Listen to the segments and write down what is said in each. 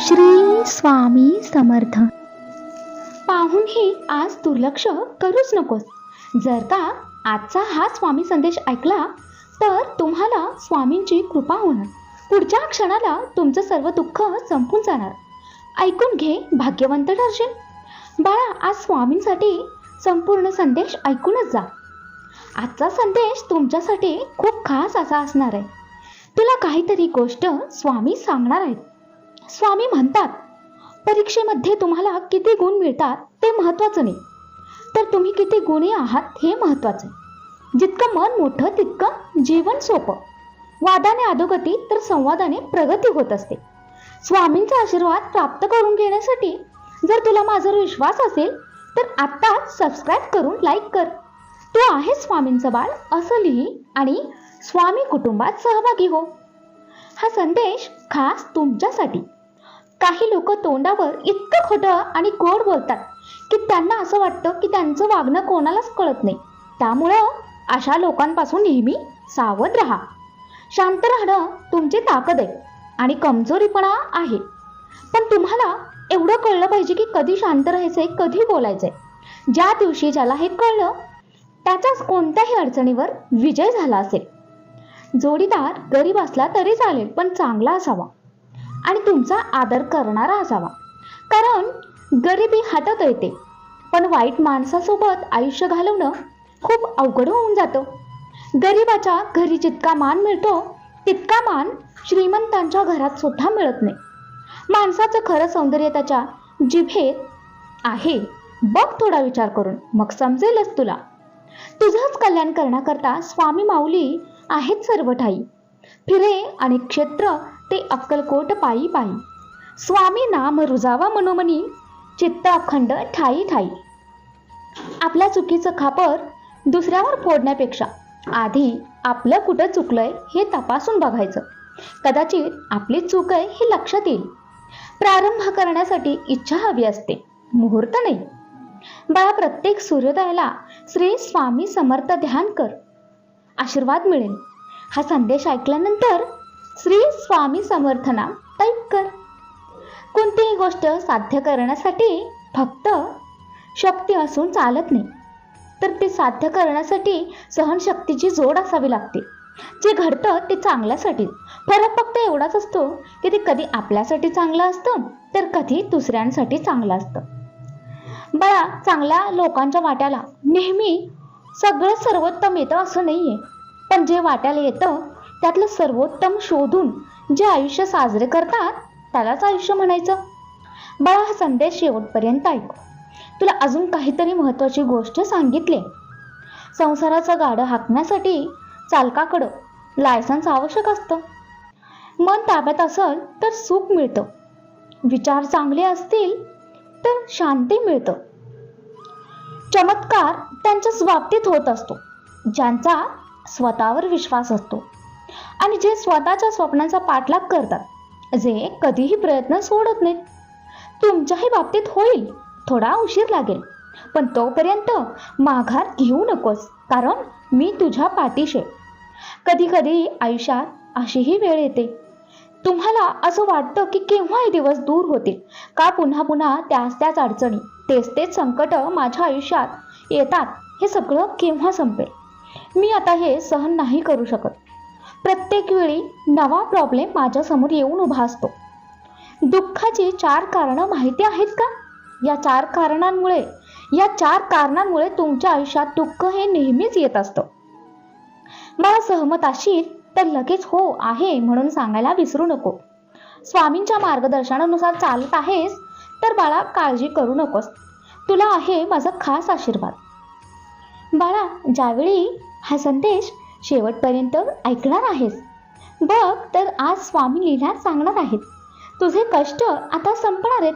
श्री स्वामी समर्थ. पाहूनही आज दुर्लक्ष करूच नकोस. जर का आजचा हा स्वामी संदेश ऐकला तर तुम्हाला स्वामींची कृपा होणार. पुढच्या क्षणाला तुमचं सर्व दुःख संपून जाणार. ऐकून घे भाग्यवंत ठरशील बाळा आज स्वामींसाठी संपूर्ण संदेश ऐकूनच जा. आजचा संदेश तुमच्यासाठी खूप खास असा असणार आहे. तुला काहीतरी गोष्ट स्वामी सांगणार आहेत. स्वामी म्हणतात परीक्षेमध्ये तुम्हाला किती गुण मिळतात ते महत्त्वाचं नाही. तर तुम्ही किती गुणी आहात हे महत्त्वाचं जितकं मन मोठं तितकं जीवन सोपं. वादाने अधोगती तर संवादाने प्रगती होत असते. स्वामींचा आशीर्वाद प्राप्त करून घेण्यासाठी जर तुला माझा विश्वास असेल तर आत्ताच सबस्क्राईब करून लाईक कर. तू आहेस स्वामींचं बाळ असं लिही आणि स्वामी कुटुंबात सहभागी हो. हा संदेश खास तुमच्यासाठी. काही लोक तोंडावर इतकं खोटं आणि गोड बोलतात की त्यांना असं वाटतं की त्यांचं वागणं कोणालाच कळत नाही. त्यामुळं अशा लोकांपासून नेहमी सावध राहा. शांत राहणं तुमची ताकद आहे आणि कमजोरीपणा आहे. पण तुम्हाला एवढं कळलं पाहिजे की कधी शांत राहायचंय कधी बोलायचंय. ज्या दिवशी ज्याला हे कळलं त्याचाच कोणत्याही अडचणीवर विजय झाला असेल. जोडीदार गरीब असला तरी चालेल पण चांगला असावा. आणि तुमचा आदर करणारा असावा. कारण गरिबी हातात येते. पण वाईट माणसासोबत आयुष्य घालवणं खूप अवघड होऊन जातं. गरिबाच्या घरी जितका मान मिळतो तितका मान श्रीमंतांच्या घरात सुद्धा मिळत नाही. माणसाचं खरं सौंदर्य त्याच्या जिभेत आहे. बघ थोडा विचार करून. मग समजेलच तुला. तुझंच कल्याण करण्याकरता स्वामी माऊली आहेत सर्व ठाई. फिरे आणि क्षेत्र ते अक्कलकोट पायी पायी. स्वामी नाम रुजावा मनोमनी चित्त अखंड ठाई ठाई. आपल्या चुकीचं खापर दुसऱ्यावर फोडण्यापेक्षा आधी आपलं कुठं चुकलंय हे तपासून बघायचं. कदाचित आपली चूक आहे हे लक्षात येईल. प्रारंभ करण्यासाठी इच्छा हवी असते. मुहूर्त नाही. बाळा प्रत्येक सूर्योदयाला श्री स्वामी समर्थ ध्यान कर. आशीर्वाद मिळेल. हा संदेश ऐकल्यानंतर श्री स्वामी समर्थना टाईप कर. कोणतीही गोष्ट साध्य करण्यासाठी फक्त शक्ती असून चालत नाही. तर ते साध्य करण्यासाठी सहनशक्तीची जोड असावी लागते. जे घडतं ते चांगल्यासाठी. फरक फक्त एवढाच असतो की ते कधी आपल्यासाठी चांगलं असतं तर कधी दुसऱ्यांसाठी चांगलं असतं. बळा चांगल्या लोकांच्या वाट्याला नेहमी सगळं सर्वोत्तम येतं असं नाहीये. पण जे वाट्याला येतं त्यातलं सर्वोत्तम शोधून जे आयुष्य साजरे करतात त्यालाच आयुष्य म्हणायचं. बाळा हा संदेश शेवटपर्यंत ऐक. तुला अजून काहीतरी महत्वाची गोष्ट सांगितली. संसाराचं गाडं हाकण्यासाठी चालकाकडं लायसन्स आवश्यक असतं. मन ताब्यात असेल तर सुख मिळतं. विचार चांगले असतील तर शांती मिळतं. चमत्कार त्यांच्याच बाबतीत होत असतो. ज्यांचा स्वतःवर विश्वास असतो. आणि जे स्वतःच्या स्वप्नांचा पाठलाग करतात जे कधीही प्रयत्न सोडत नाहीत. तुमच्याही बाबतीत होईल थोडा उशीर लागेल पण तोपर्यंत माघार घेऊ नकोस कारण मी तुझ्या पाठीशी कधी कधी आयुष्यात अशीही वेळ येते. तुम्हाला असं वाटतं की केव्हा हे दिवस दूर होतील का पुन्हा पुन्हा त्याच त्याच अडचणी तेच तेच संकट माझ्या आयुष्यात येतात हे सगळं केव्हा संपेल? मी आता हे सहन नाही करू शकत. प्रत्येक वेळी नवा प्रॉब्लेम माझ्यासमोर येऊन उभा असतो. दुःखाची चार कारणं माहिती आहेत का? या चार कारणांमुळे या चार कारणांमुळे तुमच्या आयुष्यात दुःख हे नेहमीच येत असतं. मला सहमत असेल तर लगेच हो आहे म्हणून सांगायला विसरू नको. स्वामींच्या मार्गदर्शनानुसार चालत आहेस तर बाळा काळजी करू नकोस. तुला आहे माझा खास आशीर्वाद. बाळा ज्यावेळी हा संदेश शेवटपर्यंत ऐकणार आहेस. बघ तर आज स्वामी लिहिण्यास सांगणार आहेत. तुझे कष्ट आता संपणार आहेत.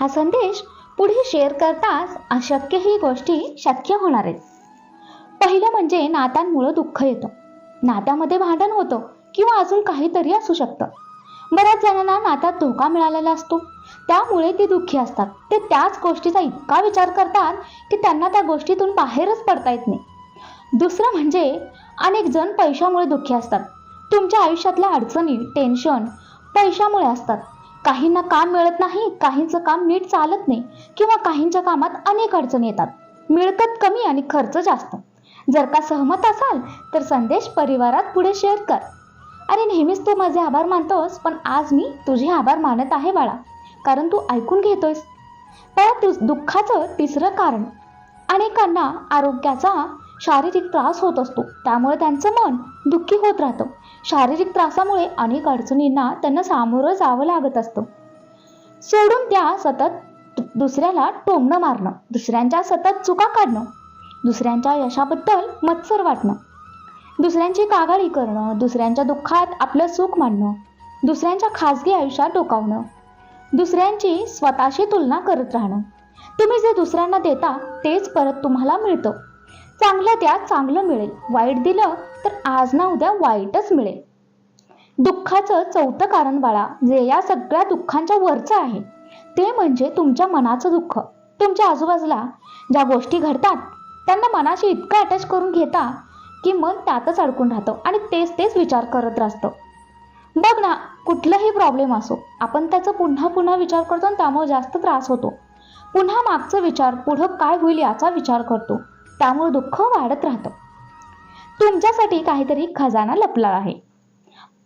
हा संदेश पुढे शेअर करताच अशक्य ही गोष्टी शक्य होणार आहेत. पहिलं म्हणजे नात्यांमुळं दुःख येतं. नात्यामध्ये भांडण होतं किंवा अजून काहीतरी असू शकतं. बऱ्याच जणांना नात्यात धोका मिळालेला असतो. त्यामुळे ते दुःखी असतात. ते त्याच गोष्टीचा इतका विचार करतात की त्यांना त्या गोष्टीतून बाहेरच पडता येत नाही. दुसरं म्हणजे अनेक जण पैशामुळे दुःखी असतात. तुमच्या आयुष्यातल्या अडचणी टेन्शन पैशामुळे असतात. काहींना काम मिळत नाही काहींचं काम नीट चालत नाही किंवा काहींच्या कामात अनेक अडचणी येतात. मिळकत कमी आणि खर्च जास्त. जर का सहमत असाल तर संदेश परिवारात पुढे शेअर कर. अरे नेहमीच तू माझे आभार मानतोस पण आज मी तुझे आभार मानत आहे बाळा. कारण तू ऐकून घेतोयस. बाळा तु दुःखाचं तिसरं कारण अनेकांना आरोग्याचा शारीरिक त्रास होत असतो. त्यामुळे त्यांचं मन दुःखी होत राहतं. शारीरिक त्रासामुळे अनेक अडचणींना त्यांना सामोरं जावं लागत असतं. सोडून त्या सतत दुसऱ्याला टोमणं मारणं. दुसऱ्यांच्या सतत चुका काढणं. दुसऱ्यांच्या यशाबद्दल मत्सर वाटणं. दुसऱ्यांची कागाळी करणं. दुसऱ्यांच्या दुःखात आपलं सुख मांडणं. दुसऱ्यांच्या खाजगी आयुष्यात डोकावणं. दुसऱ्यांची स्वतःशी तुलना करत राहणं. तुम्ही जे दुसऱ्यांना देता तेच परत तुम्हाला मिळतं. चांगलं द्या चांगलं मिळेल. वाईट दिलं तर आज ना उद्या वाईटच मिळेल. दुःखाचं चौथं कारण बाळा जे या सगळ्या दुःखांच्या वरचं आहे ते म्हणजे तुमच्या मनाचं दुःख. तुमच्या आजूबाजूला ज्या गोष्टी घडतात त्यांना मनाशी इतकं अटॅच करून घेता की मन त्यातच अडकून राहतं आणि तेच तेच विचार करत राहतं. बघ ना कुठलाही प्रॉब्लेम असो आपण त्याचा पुन्हा पुन्हा विचार करतो आणि त्यामुळे जास्त त्रास होतो. पुन्हा मागचा विचार पुढं काय होईल याचा विचार करतो. त्यामुळे दुःख वाढत राहतं. तुमच्यासाठी काहीतरी खजाना लपला आहे.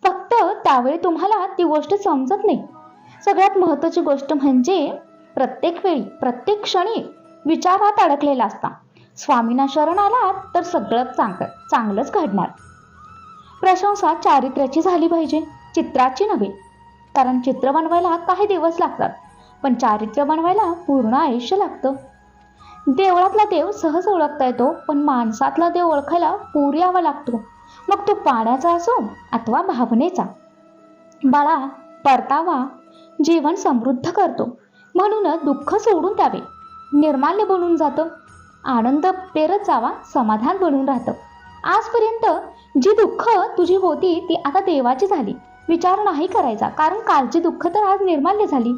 फक्त त्यावेळी तुम्हाला ती गोष्ट समजत नाही. सगळ्यात महत्त्वाची गोष्ट म्हणजे प्रत्येक वेळी प्रत्येक क्षणी विचारात अडकलेला असता. स्वामींना शरण आलात तर सगळं चांगलं चांगलंच घडणार. प्रशंसा चारित्र्याची झाली पाहिजे चित्राची नव्हे. कारण चित्र बनवायला काही दिवस लागतात पण चारित्र्य बनवायला पूर्ण आयुष्य लागतं. देवळातला देव सहज ओळखता येतो पण माणसातला देव ओळखायला पूर यावा लागतो. मग तो पाण्याचा असो अथवा भावनेचा. बाळा परतावा जीवन समृद्ध करतो. म्हणूनच दुःख सोडून द्यावे. निर्माल्य बनून जातं. आनंद पेरत जावा समाधान बनून राहतं. आजपर्यंत जी दुःख तुझी होती ती आता देवाची झाली. विचार नाही करायचा कारण कालची दुःख तर आज निर्माल्य झाली.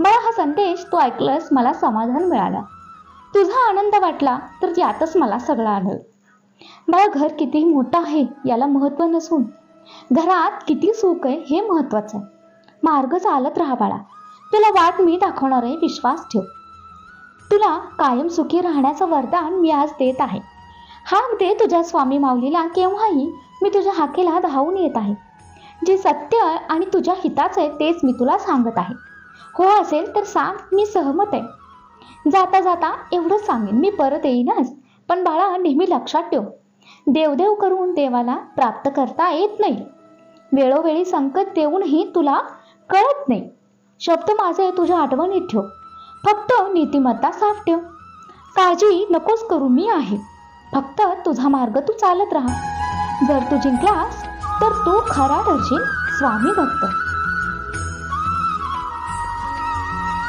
मला हा संदेश तू ऐकलंस मला समाधान मिळाला. तुझा आनंद वाटला तर यातच मला सगळं आढळ. बाळा घर किती मोठं आहे याला महत्त्व नसून घरात किती सुख आहे हे महत्त्वाचं आहे. मार्ग चालत राहा बाळा. तुला वाट मी दाखवणार आहे विश्वास ठेव. तुला कायम सुखी राहण्याचं वरदान मी आज देत आहे. हाक दे तुझ्या स्वामी माऊलीला केव्हाही मी तुझ्या हाकेला धावून येत आहे. जे सत्य आणि तुझ्या हिताचं आहे तेच मी तुला सांगत आहे. हो असेल तर सांग मी सहमत आहे. जाता जाता एवढंच सांगेन. मी परत येईनच. पण बाळा नेहमी लक्षात ठेव. देवदेव करून देवाला प्राप्त करता येत नाही. वेळोवेळी संकट देऊनही तुला कळत नाही. शब्द माझे तुझ्या आठवणीत ठेव. फक्त नीतिमत्ता साफ ठेव. काळजी नकोस करू मी आहे. फक्त तुझा मार्ग तू चालत राहा. जर तू जिंकलास तर तू खरा ठरशील स्वामी भक्त.